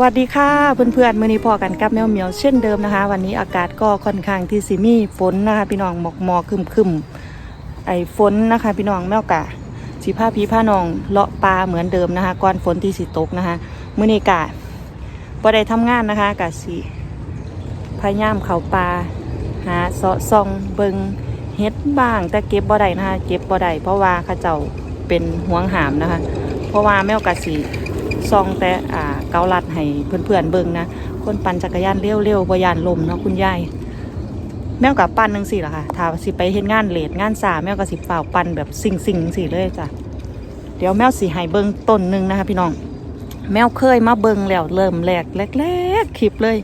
สวัสดีค่ะเพื่อนๆมื่อนี้พอกันกับแมวเหมียวเช่นเดิมนะคะ วันนี้อากาศก็ค่อนข้างที่สิมีฝนนะคะพี่น้องหมอกหมอกคึมคึมไอ้ฝนนะคะพี่น้องแมวกะสีผ้าพีผ้านองเลาะปลาเหมือนเดิมนะคะก่อนฝนที่สิตกนะคะมื่อนี้กะบ่ได้ทำงานนะคะกะสิพยายามเขาปลาหาเสาะซองเบิงเฮ็ดบ้าง แต่เก็บบ่ได้นะคะเก็บบ่ได้เพราะว่าข้าเจ้าเป็นห่วงหามนะคะ เพราะว่าแมวกะสิ ซองแต่อ่าเกาลัดให้เพื่อนๆเบิ่งนะ คนปั่นจักรยานเร็วๆบ่ยานลมเนาะคุณยายแมวกับปั่นจังสี่ล่ะค่ะถ้าสิไปเฮ็ดงานเลดงานสาแมวก็สิเปล่าปั่นแบบสิ่งๆจังสี่เลยจ้ะ เดี๋ยวแมวสิให้เบิ่งต้นหนึ่งนะคะ พี่น้อง แมวเคยมาเบิ่งแล้วเริ่มแรกแรกๆคลิปเลย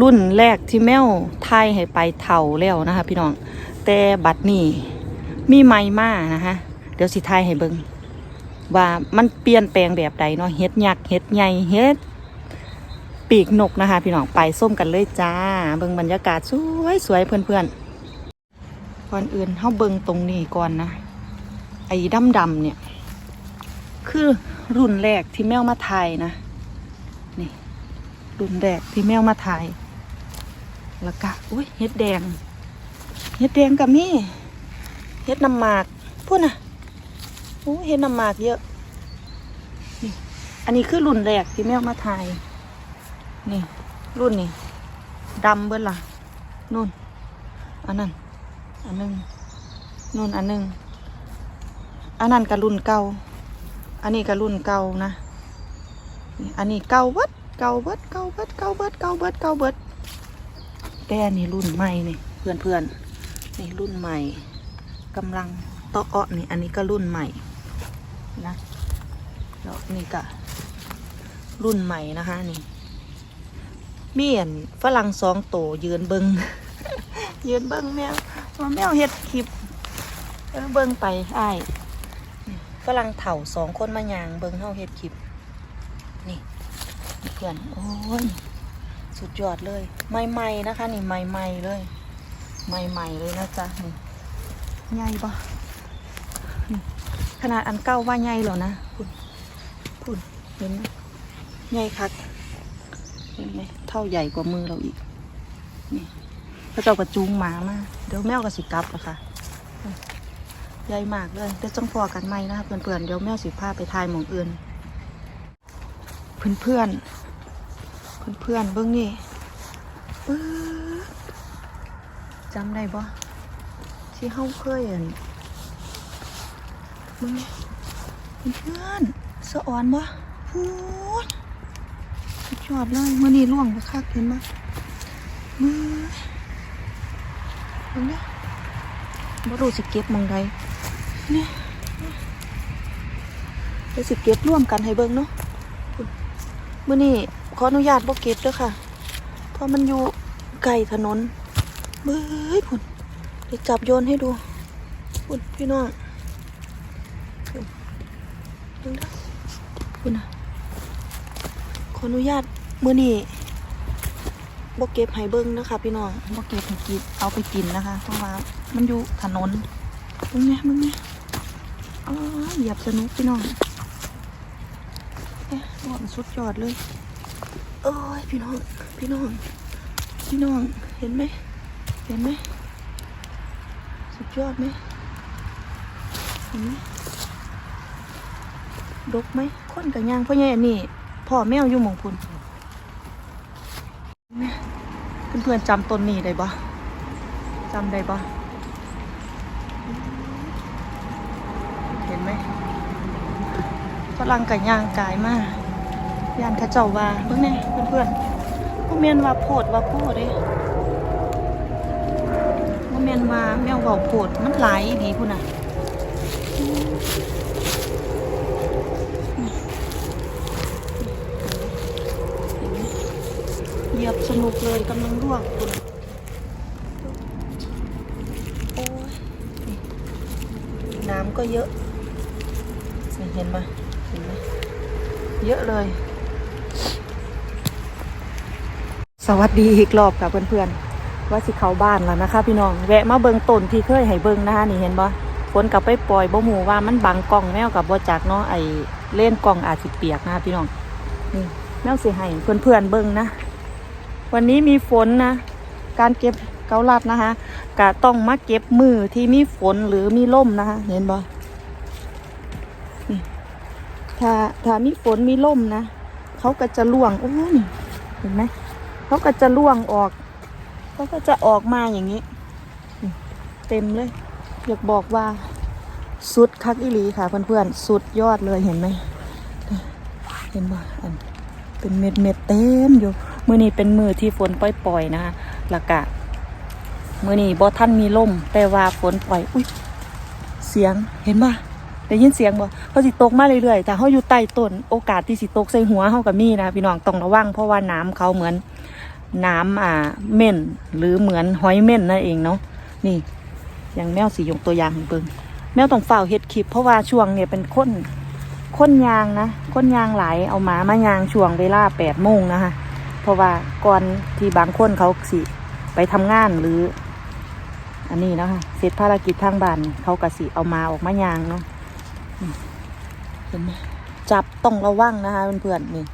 รุ่นแรกที่แมวไทยให้ไปเท่าแล้วนะคะ พี่น้อง แต่บัดนี้มีไม้มานะคะ เดี๋ยวสิไทยให้เบิ่ง ว่ามันเปลี่ยนแปลงแบบใดเนาะเฮ็ดยักษ์เฮ็ดใหญ่เฮ็ดปีกนกนะคะ พี่น้องไปส้มกันเลยจ้า เบิ่งบรรยากาศสวยสวยๆเพื่อนๆก่อนอื่นเฮาเบิ่งตรงนี้ก่อนนะ ไอ้ดำๆเนี่ย คือรุ่นแรกที่แมวมาถ่ายนะนี่รุ่นแรกที่แมวมาถ่ายแล้วก็อุ้ยเฮ็ดแดงเฮ็ดแดงกับมี่เฮ็ดน้ำหมากพูดน่ะ โอ้เห็นน้ำหมากเยอะ นี่ อันนี้คือรุ่นแรกที่แม่มาถ่าย นี่ รุ่นนี้ดำเบิ้ลล่ะนู่น อันนั้น อันหนึงนู่นอันหนึงอันนั้นกับรุ่นเก่า อันนี้กับรุ่นเก่านะนี่อันนี้เก่าเบิดเก่าเบิดเก่าเบิดเก่าเบิดเก่าเบิดเก่าเบิดแต่อันนี้รุ่นใหม่นี่เพื่อนเพื่อนนี่รุ่นใหม่กำลังเตาะเอะนี่อันนี้ก็รุ่นใหม่ นะแล้วนี่ก็รุ่นใหม่นะคะนี่เมีอันฝรั่งสองโตยืนเบิงยืนเบิงแมวว่าแมวเฮ็ดคลิปเออเบิงไปไอ้ฝรั่งเถ่าสองคนมายางเบิงเฮาเฮ็ดคลิปนี่เพื่อนโอ้ยสุดยอดเลยใหม่ๆนะคะ นี่ใหม่ๆเลยใหม่ๆเลยนะจ๊ะนี่ใหญ่ปะ ขนาดอันเก้าว่าใหญ่แล้วนะคุณคุณเห็นไหมใหญ่คักเห็นไหมเท่าใหญ่กว่ามือเราอีกนี่พระเจ้ากระจูงหมามาเดี๋ยวแมวกับสิกลับละค่ะใหญ่มากเลยเดี๋ยวจ้องพอกันไหมนะคะเพื่อนๆเดี๋ยวแมวสิพาไปทายหมองอื่นเพื่อนๆเพื่อนๆเบื้องนี่จำได้บ่ที่เฮาเคยเห็น มึงเพื่อนสะอ่อนบ่พูดสุดยอดเลยเมื่อนี้ล่วงไปคักเห็นบ่มือมึงเนี่ยบ่รู้สิเก็บมองใดเนี่ยเดี๋ยวสิเก็บร่วมกันให้เบิ่งเนาะพุ่นมื่อนี้ขออนุญาตบ่เก็บด้อค่ะ เพราะมันอยู่ไกลถนนเบ้ยพุ่นเดี๋ยวจับโยนให้ดูพุ่นพี่น้อง ดูนะคุณนะขออนุญาตมือนี่บกเก็บให้เบิ้งนะคะพี่น้องบกเก็บให้กินเอาไปกินนะคะเพราะว่ามันอยู่ถนนมึงเนี่ยมึงเนี่ยอ๋อเหยียบสนุกพี่น้องเอ๊ะบอนสุดยอดเลยโอ้ยพี่น้อง พี่น้อง พี่น้อง เห็นไหม เห็นไหม สุดยอดไหมเห็นไหม ดกไหมคนกับยางพ่อใหญ่อันนี้พ่อแมวอยู่หมองพุ่เพื่อนๆจำต้นนี้ได้ปะจำได้ปะเห็นไหมฝรั่งกับยางกายมากยานขาเจ้าว่าเบิ่งแน่เพื่อนๆพ่อแม่นว่าโพดว่าโพดเด้พ่อแม่นว่าแมวเบาโพดมันหลายดีพุ่นน่ะ เหยียบสนุกเลยกำลังลวกคุณโอ้ยน้ำก็เยอะนี่เห็นไหมเห็นไหมเยอะเลย สวัสดีอีกรอบค่ะเพื่อนๆ ว่าสิเขาบ้านแล้วนะคะ พี่น้อง แวะมาเบิงต้นที่เคยให้เบิงนะคะนี่เห็นบ่ฝนกลับไปปล่อยบ่หูว่ามันบังกล้องแมวกับบ่จักเนาะไอเล่นกล้องอาจสิเปียกนะคะพี่น้องนี่แมวสิให้เพื่อนๆเบิงนะ วันนี้มีฝนนะ การเก็บเกาลัดนะคะกะต้องมาเก็บมือที่มีฝนหรือมีลมนะคะ เห็นบ่ถ้าถ้ามีฝนมีลมนะเขาก็จะล่วงโอ้ยเห็นไหมเขาก็จะล่วงออกเขาก็จะออกมาอย่างนี้ เต็มเลย อยากบอกว่า สุดคักอีหลีค่ะเพื่อนๆสุดยอดเลยเห็นไหมเห็นบ่อันเป็นเม็ดเม็ดเต็มอยู่ มือนี้เป็นมือที่ฝนปล่อยๆนะคะแล้วก็มือนี้บ่ท่านมีลมแต่ว่าฝนปล่อย อุ้ยเสียงเห็นบ่ได้ยินเสียงบ่เขาสิตกมาเรื่อยๆแต่เขาอยู่ใต้ต้นโอกาสที่สิตกใส่หัวเขากับมีนะพี่น้องต้องระวังเพราะว่าน้ำเขาเหมือนน้ำอ่าเม่นหรือเหมือนหอยเม่นนั่นเองเนาะนี่อย่างแมวสียงตัวอย่างเบิ่งแมวต้องเฝ้าเฮ็ดคลิปเพราะว่าช่วงเนี่ยเป็นคนคนยางนะคนยางไหลเอาหมา มายางช่วงเวลาแปดโมงนะคะ เพราะว่าก่อนที่บางคนเขาสิ ไปทำงานหรือ อันนี้เนาะคะเสร็จภารกิจทางบ้านเขากสิเอามาออกมายางเนาะเห็นไหมจับต้องระวังนะคะเพื่อนๆนี่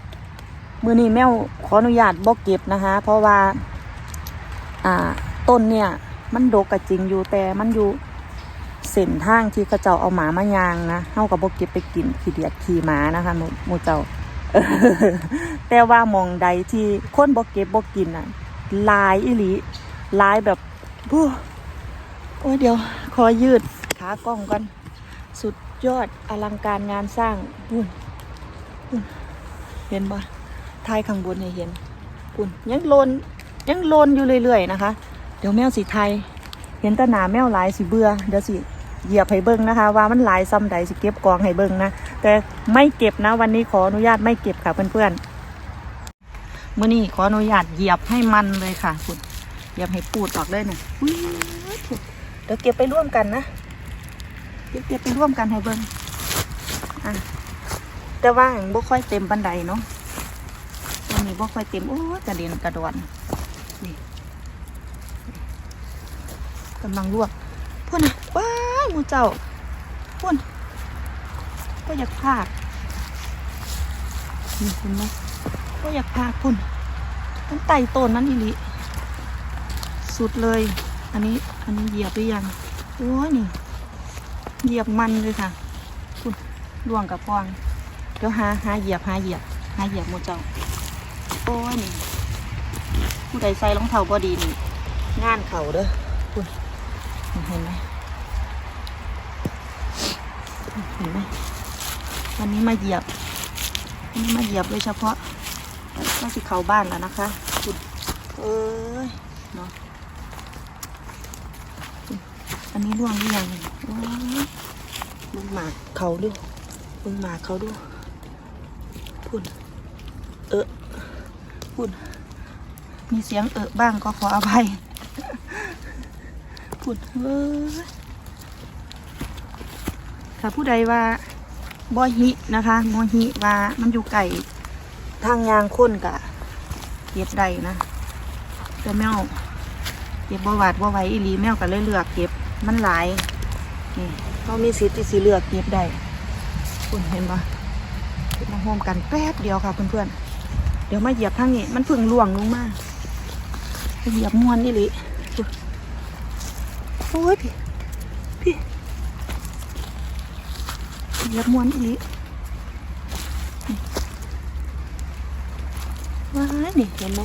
มือนี้แมวขออนุญาตบอกเก็บนะคะ เพราะว่า อ่า ต้นเนี่ย มันโดกกะจริงอยู่แต่มันอยู่เส้นทางที่เขาเจ้าเอาหมามายางนะเฮากับบ่เก็บไปกินขี้เดียดขี้หมานะคะหมู่เจ้า แต่ว่ามองใดที่คนบ่เก็บบ่กินน่ะลายอีหลีลายแบบบู้โอ้ยเดี๋ยว ขอยืดขากล้องก่อน สุดยอดอลังการงานสร้างบุ้นบุ้นเห็นบ่ทายข้างบนให้เห็นบุ้นยังโลนยังโลนอยู่เรื่อยๆนะคะ เดี๋ยวแมวสีไทย เห็นแตหนาแมวหลายสิเบื่อเดี๋ยวสิ เหยียบให้เบิ่งนะคะ ว่ามันหลายซ้ำใดสิเก็บกองให้เบิ่งนะ แต่ไม่เก็บนะ วันนี้ขออนุญาตไม่เก็บค่ะเพื่อนๆมื่อนี้ขออนุญาตเหยียบให้มันเลยค่ะคุณเหยียบให้ปูดออกเลยนะอุ๊ยเดี๋ยวเก็บไปร่วมกันนะเก็บเก็บไปร่วมกันให้เบิ่งอะแต่ว่างบ่ค่อยเต็มบันไดเนาะวันนี้บ่ค่อยเต็มโอ้กระเด็นกระดอนนี่กำลังลวก พุ่นนะว้ายมูเจ้าพุ่นก็อยากพากนี่คุณไหมก็อยากพากพุ่นมันไต่ต้นมันอีหลิสุดเลย อันนี้อันนี้เหยียบหรือยังโอ้ยนี่เหยียบมันเลยค่ะพุ่นล่วงกับฟองเดี๋ยวหาหาเหยียบหาเหยียบหาเหยียบมูเจ้าโอ้ยนี่ผู้ใดใส่รองเท้าบอดีนี่งานเข่าเด้อพุ่น เห็นไหมเห็นไหมวันนี้มาเหยียบวันนี้มาเหยียบโดยเฉพาะก็สิเขาบ้านแล้วนะคะคุณเอ้ยเนาะอันนี้ร่วงหรือยังว้ามึงหมากเขาดูมึงหมากเขาดูพุ่นเออพุ่นมีเสียงเออบ้างก็ขออภัย พูดเว้ยถ้าผู้ใดว่าบ่ฮินะคะบ่ฮิว่ามันอยู่ไก่ทางยางค้นกะเก็บได้นะแต่แมวเก็บบ่หวาดบ่ไหวอีลีแมวก็เลยเลือกเก็บมันหลายนี่เขามีสิทธิ์ที่สิเลือกเก็บได้คุณเห็นปะมาโฮมกันแป๊บเดียวค่ะเพื่อนๆเดี๋ยวมาเหยียบทางนี้มันพึ่งล่วงลงมาเหยียบมวนนี่ลิ อ้ยพี่ พี่เหยียบมวนอีกว้ายนี่เห็นไหม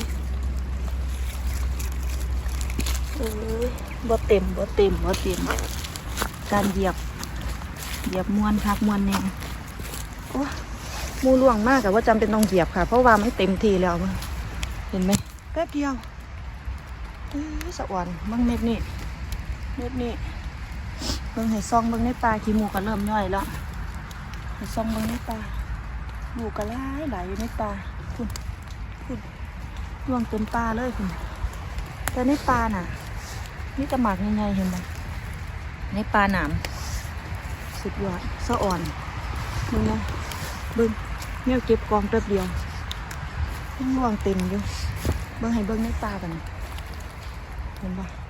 เอ้ยบ่เต็มบ่เต็มบ่เต็ม การเหยียบ เหยียบมวนคักมวนแน่โอ้มูล่วงมากแต่ว่าจำเป็นต้องเหยียบค่ะ เพราะว่ามันเต็มทีแล้วเห็นไหมแป๊บเดียวเอ้ยสะอ่อนมั่งเม็ดนี่ เม็ดนี่เบิ่งให้ซองเบิ่งในปลาขี้หมูก็เริ่มย่อยแล้วให้ซองเบิ่งในปลาหมูก็หลายหลายอยู่ในปลาคุณคุณดวงเต็มปลาเลยคุณแต่ในปลาน่ะนี่ตะหมากยังไงเห็นไหมในปลาหนามสุดยอดสะอ่อนเบิ่งนะเบิ่งแมวเก็บกองแป๊บเดียวร่วงเต็มอยู่เบิ่งให้เบิ่งในปลากันเห็นปะ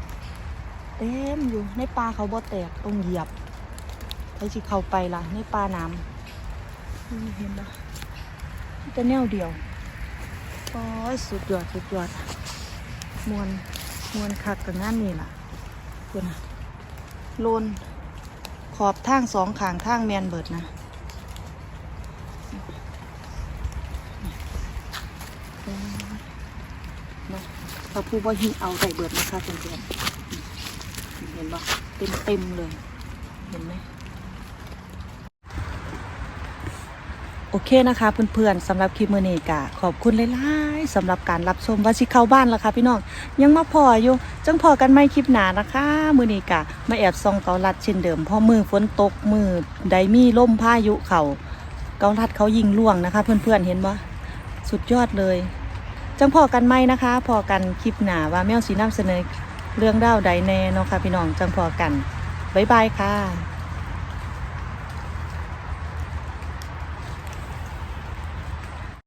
เต็มอยู่ในปลาเขาบ่แตกต้องเหยียบใครสิเข้าไปล่ะในปลาน้ำเห็นปะแต่แนวเดียวโอ้ยสุดยอดสุดยอดมวนมวนคักกับงานนี่ล่ะคุณนะโลนขอบทางสองขางทางแมนเบิดนะเนาพระผู้บ่หิเอาได้เบิดนะคะเพื่อนๆ ห็นปะเต็มเต็มๆเลย เห็นไหมโอเคนะคะเพื่อนๆสำหรับคลิปมือนี้กะขอบคุณหลายๆสำหรับการรับชมว่าสิเข้าบ้านแล้วค่ะพี่น้องยังมาพออยู่จังพอกันไม่คลิปหนานะคะ มือนี้กะมาแอบซองเกาลัดเช่นเดิมพราะมือฝนตกมือใดมี่ล่มพายุเขาเกาลัดเขายิงล่วงนะคะ เพื่อนๆเห็นว่าสุดยอดเลย จังพอกันไหมนะคะ พอกันคลิปหนาว่าแมวสีน้ำเสนอ เรื่องเล่าวใดแน่เนาะค่ะพี่น้องจังพอกัน บ๊ายบายค่ะ